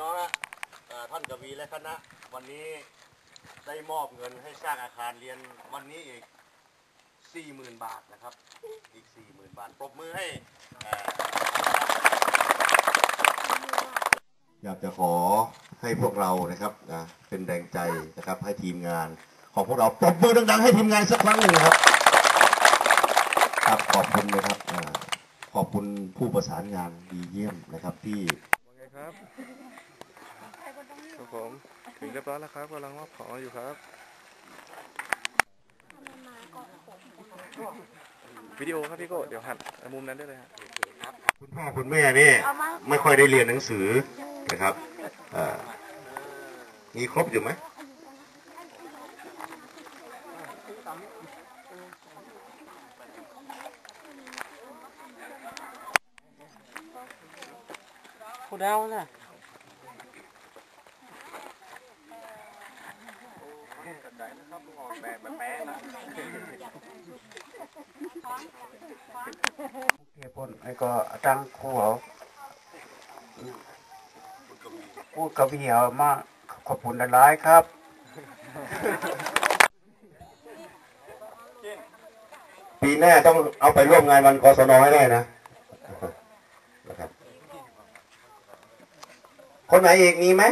น้องนะท่านกวีและคณะ วันนี้ได้มอบเงินให้สร้างอาคารเรียนวันนี้อีก 40,000 บาทนะครับ อีก 40,000 บาท ปรบมือให้ อยากจะขอให้พวกเรานะครับนะเป็นแรงใจนะครับให้ทีมงานของพวกเราปรบมือดังๆให้ทีมงานสักครั้งหนึ่งครับครับขอบคุณนะครับขอบคุณผู้ประสานงานดีเยี่ยมนะครับที่ว่าไง ครับครับผมถึงเรียบร้อยแล้วครับกำลังมอบของอยู่ครับ วิดีโอครับพี่โก้เดี๋ยวหันมุมนั้นได้เลยฮะคุณพ่อคุณแม่นี่ไม่ค่อยได้เรียนหนังสือนะครับเอ่อมีครบอยู่ไหมผู้ดาวน่ะ เหตุผลไอ้ก็ตั้งครูเขาพูดกับพี่เหามากขอบคุณหลายครับปีหน้าต้องเอาไปร่วมงานวันกศนให้ได้นะนะครับ คนไหนอีกมีไหม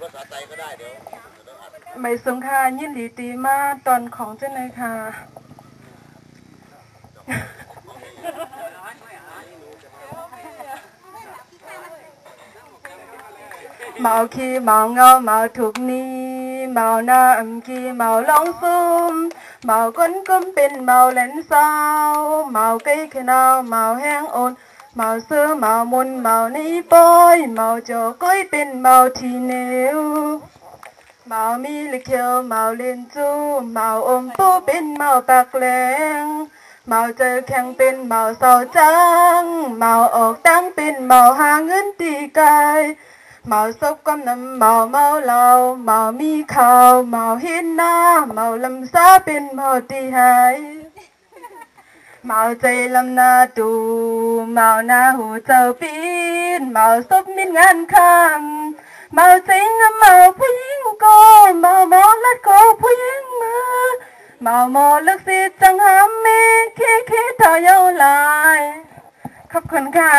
ภาษาไทยก็ได้เดี๋ยวไม่สงค่ะยินดีตีมาตอนของเจ้าเลยค่ะเมาขี้เมาเงาเมาถูกนี้เมาหน้าอำขี้เมาลองซุ่มเมาก้นก้มเป็นเมาเล่นเศร้าเมาใกล้ขนาวเมาแห้งโอน เมาเสื้อเมามนเมาในปอยเมาจอก้อยเป็นเมาทีเหนวเมามีลิเคียวเมาเล่นจูเมาอมปูเป็นเมาปากแหลงเมาเจอแข่งเป็นเมาเศร้าจังเมาออกตั้งเป็นเมาหาเงินตีกายเมาซบกำน้ำเมาเมาเหล้าเมามีข้าวเมาเห็นหน้าเมาลำซาเป็นเมาตีหาย เมาใจลำนาดูเมาหน้าหูเจ้าปีนเมาซบมินงานคำเมาจริงเมาผู้หญิงโกเมาหมอลัดโกผู้หญิงมือเมาหมอลึกสิจังหามมีคิดคิดเธอเยาลายขอบคุณค่ะ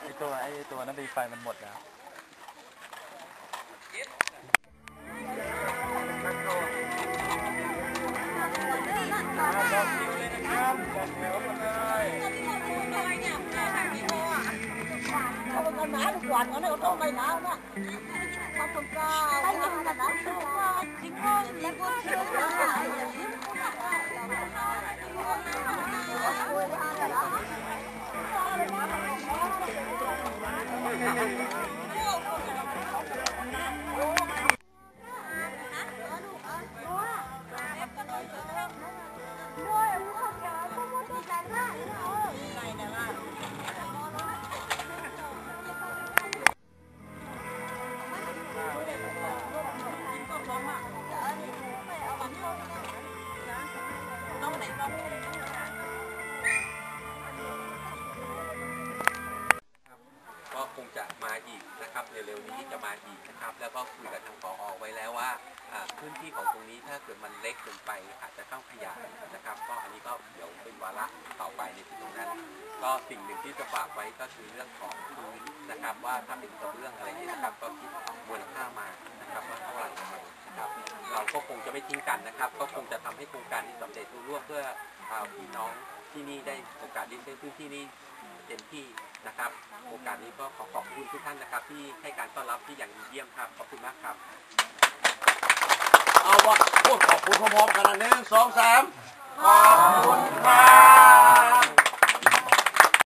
ไอตัวไอตัวนั้นดีไฟมันหมดแล้ว เป็นหนาทุกวันงั้ มาอีกนะครับแล้วก็คุยกับทางผออไว้แล้วว่าพื้นที่ของตรงนี้ถ้าเกิดมันเล็กเกินไปอาจจะต้องขยายนะครับ ก็อันนี้ก็เดี๋ยวเป็นวาระต่อไปในที่ตรงนั้น ก็สิ่งหนึ่งที่จะฝากไว้ก็คือเรื่องของพื้นนะครับ ว่าถ้าเป็นกระเบื้องอะไรนี้นะครับ ก็คิดมูลค่ามานะครับว่าเท่าไหร่ยังไงนะครับ เราก็คงจะไม่ทิ้งกันนะครับ ก็คงจะทำให้โครงการนี้สำเร็จรุ่ร่วงเพื่อพี่น้องที่นี่ได้โอกาสได้ใช้พื้นที่นี้ ต็มที่นะครับ โอกาสนี้ก็ขอขอบคุณทุกท่านนะครับ ที่ให้การต้อนรับที่อย่างดีเยี่ยมครับ ขอบคุณมากครับ เอาวะพูดขอบคุณพร้อมๆกันนะหนึ่งสองสามขอบคุณค